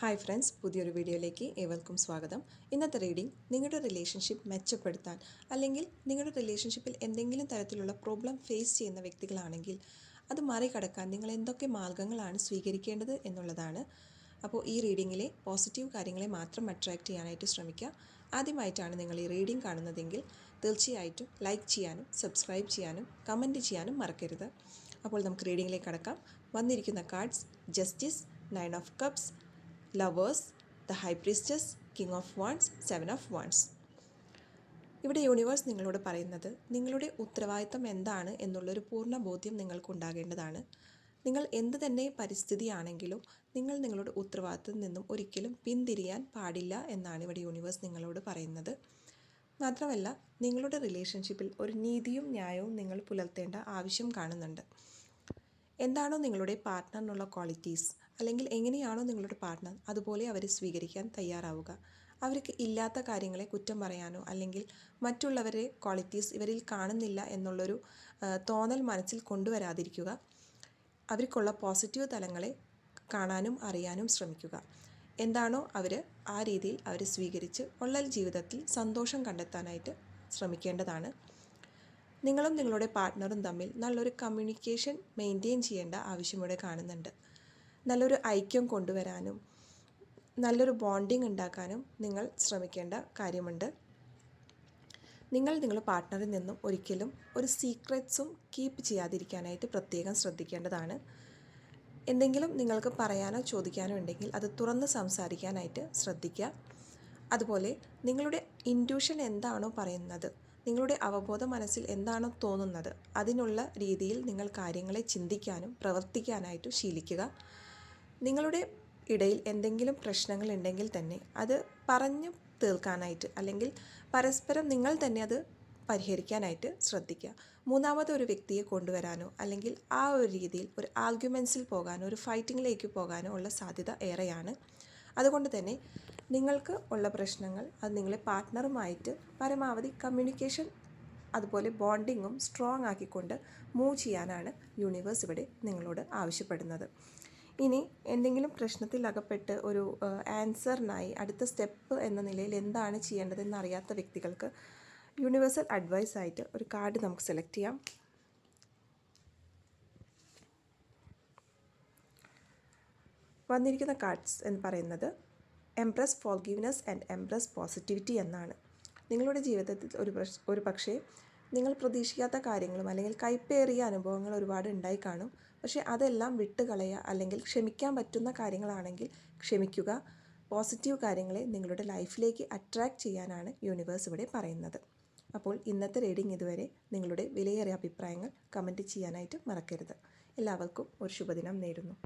Hi friends പുതിയൊരു വീഡിയോയിലേക്ക് ഏവർക്കും സ്വാഗതം. ഇന്നത്തെ റീഡിംഗ് നിങ്ങളുടെ റിലേഷൻഷിപ്പ് മെച്ചപ്പെടുത്താൻ അല്ലെങ്കിൽ നിങ്ങളുടെ റിലേഷൻഷിപ്പിൽ എന്തെങ്കിലും തരത്തിലുള്ള പ്രോബ്ലം ഫേസ് ചെയ്യുന്ന വ്യക്തികളാണെങ്കിൽ അത് മറികടക്കാൻ നിങ്ങൾ എന്തൊക്കെ മാർഗങ്ങളാണ് സ്വീകരിക്കേണ്ടത് എന്നുള്ളതാണ്. അപ്പോൾ ഈ റീഡിങ്ങിലെ പോസിറ്റീവ് കാര്യങ്ങളെ മാത്രം അട്രാക്റ്റ് ചെയ്യാനായിട്ട് ശ്രമിക്കുക. ആദ്യമായിട്ടാണ് നിങ്ങൾ ഈ റീഡിംഗ് കാണുന്നതെങ്കിൽ തീർച്ചയായിട്ടും ലൈക്ക് ചെയ്യാനും സബ്സ്ക്രൈബ് ചെയ്യാനും കമന്റ് ചെയ്യാനും മറക്കരുത്. അപ്പോൾ നമുക്ക് റീഡിങ്ങിലേക്ക് കടക്കാം. വന്നിരിക്കുന്ന cards justice nine of cups lovers the high priestess king of wands seven of wands ഇവിടെ യൂണിവേഴ്സ് നിങ്ങളോട് പറയുന്നത് നിങ്ങളുടെ ഉത്തരവാദിത്തം എന്താണ് എന്നുള്ളൊരു പൂർണ ബോധ്യം നിങ്ങൾക്കുണ്ടാകേണ്ടതാണ് നിങ്ങൾ എന്ത് തന്നെ പരിസ്ഥിതിയാണെങ്കിലും നിങ്ങൾ നിങ്ങളുടെ ഉത്തരവാദിത്തത്തിൽ നിന്നും ഒരിക്കലും പിന്തിരിയാൻ പാടില്ല എന്നാണ് ഇവിടെ യൂണിവേഴ്സ് നിങ്ങളോട് പറയുന്നത്. മാത്രമല്ല നിങ്ങളുടെ റിലേഷൻഷിപ്പിൽ ഒരു നീതിയും ന്യായവും നിങ്ങൾ പുലർത്തേണ്ട ആവശ്യം കാണുന്നുണ്ട്. എന്താണോ നിങ്ങളുടെ പാർട്ട്ണറിനുള്ള ക്വാളിറ്റീസ് അല്ലെങ്കിൽ എങ്ങനെയാണോ നിങ്ങളുടെ പാർട്ട്ണർ അതുപോലെ അവർ സ്വീകരിക്കാൻ തയ്യാറാവുക. അവർക്ക് ഇല്ലാത്ത കാര്യങ്ങളെ കുറ്റം പറയാനോ അല്ലെങ്കിൽ മറ്റുള്ളവരുടെ ക്വാളിറ്റീസ് ഇവരിൽ കാണുന്നില്ല എന്നുള്ളൊരു തോന്നൽ മനസ്സിൽ കൊണ്ടുവരാതിരിക്കുക. അവർക്കുള്ള പോസിറ്റീവ് തലങ്ങളെ കാണാനും അറിയാനും ശ്രമിക്കുക. എന്താണോ അവർ ആ രീതിയിൽ അവർ സ്വീകരിച്ച് ഉള്ളൽ ജീവിതത്തിൽ സന്തോഷം കണ്ടെത്താനായിട്ട് ശ്രമിക്കേണ്ടതാണ്. നിങ്ങളും നിങ്ങളുടെ പാർട്ട്ണറും തമ്മിൽ നല്ലൊരു കമ്മ്യൂണിക്കേഷൻ മെയിന്റെയിൻ ചെയ്യേണ്ട ആവശ്യം ഇവിടെ കാണുന്നുണ്ട്. നല്ലൊരു ഐക്യം കൊണ്ടുവരാനും നല്ലൊരു ബോണ്ടിങ് ഉണ്ടാക്കാനും നിങ്ങൾ ശ്രമിക്കേണ്ട കാര്യമുണ്ട്. നിങ്ങൾ നിങ്ങളുടെ പാർട്ട്ണറിൽ നിന്നും ഒരിക്കലും ഒരു സീക്രറ്റ്സും കീപ്പ് ചെയ്യാതിരിക്കാനായിട്ട് പ്രത്യേകം ശ്രദ്ധിക്കേണ്ടതാണ്. എന്തെങ്കിലും നിങ്ങൾക്ക് പറയാനോ ചോദിക്കാനോ ഉണ്ടെങ്കിൽ അത് തുറന്ന് സംസാരിക്കാനായിട്ട് ശ്രദ്ധിക്കുക. അതുപോലെ നിങ്ങളുടെ ഇന്റ്യൂഷൻ എന്താണോ പറയുന്നത് നിങ്ങളുടെ അവബോധ മനസ്സിൽ എന്താണോ തോന്നുന്നത് അതിനുള്ള രീതിയിൽ നിങ്ങൾ കാര്യങ്ങളെ ചിന്തിക്കാനും പ്രവർത്തിക്കാനായിട്ട് ശീലിക്കുക. നിങ്ങളുടെ ഇടയിൽ എന്തെങ്കിലും പ്രശ്നങ്ങൾ ഉണ്ടെങ്കിൽ തന്നെ അത് പറഞ്ഞു തീർക്കാനായിട്ട് അല്ലെങ്കിൽ പരസ്പരം നിങ്ങൾ തന്നെ അത് പരിഹരിക്കാനായിട്ട് ശ്രദ്ധിക്കുക. മൂന്നാമത് ഒരു വ്യക്തിയെ കൊണ്ടുവരാനോ അല്ലെങ്കിൽ ആ ഒരു രീതിയിൽ ഒരു ആർഗ്യുമെൻസിൽ പോകാനോ ഒരു ഫൈറ്റിങ്ങിലേക്ക് പോകാനോ ഉള്ള സാധ്യത ഏറെയാണ്. അതുകൊണ്ട് തന്നെ നിങ്ങൾക്ക് ഉള്ള പ്രശ്നങ്ങൾ അത് നിങ്ങളെ പാർട്ട്ണറുമായിട്ട് പരമാവധി കമ്മ്യൂണിക്കേഷൻ അതുപോലെ ബോണ്ടിങ്ങും സ്ട്രോങ് ആക്കിക്കൊണ്ട് മൂവ് ചെയ്യാനാണ് യൂണിവേഴ്സ് ഇവിടെ നിങ്ങളോട് ആവശ്യപ്പെടുന്നത്. ഇനി എന്തെങ്കിലും പ്രശ്നത്തിൽ അകപ്പെട്ട് ഒരു ആൻസറിനായി അടുത്ത സ്റ്റെപ്പ് എന്ന നിലയിൽ എന്താണ് ചെയ്യേണ്ടതെന്ന് അറിയാത്ത വ്യക്തികൾക്ക് യൂണിവേഴ്സൽ അഡ്വൈസായിട്ട് ഒരു കാർഡ് നമുക്ക് സെലക്ട് ചെയ്യാം. വന്നിരിക്കുന്ന കാർഡ്സ് എന്ന് പറയുന്നത് empress forgiveness and empress positivity എന്നാണ്. നിങ്ങളുടെ ജീവിതത്തിൽ ഒരു പ്രശ് ഒരു പക്ഷേ നിങ്ങൾ പ്രതീക്ഷിക്കാത്ത കാര്യങ്ങളും അല്ലെങ്കിൽ കൈപ്പേറിയ അനുഭവങ്ങൾ ഒരുപാട് ഉണ്ടായി കാണും. പക്ഷേ അതെല്ലാം വിട്ടുകളയുക അല്ലെങ്കിൽ ക്ഷമിക്കാൻ പറ്റുന്ന കാര്യങ്ങളാണെങ്കിൽ ക്ഷമിക്കുക. പോസിറ്റീവ് കാര്യങ്ങളെ നിങ്ങളുടെ ലൈഫിലേക്ക് അട്രാക്റ്റ് ചെയ്യാനാണ് യൂണിവേഴ്സ് ഇവിടെ പറയുന്നത്. അപ്പോൾ ഇന്നത്തെ റീഡിംഗ് ഇതുവരെ നിങ്ങളുടെ വിലയേറിയ അഭിപ്രായങ്ങൾ കമന്റ് ചെയ്യാനായിട്ട് മറക്കരുത്. എല്ലാവർക്കും ഒരു ശുഭദിനം നേരുന്നു.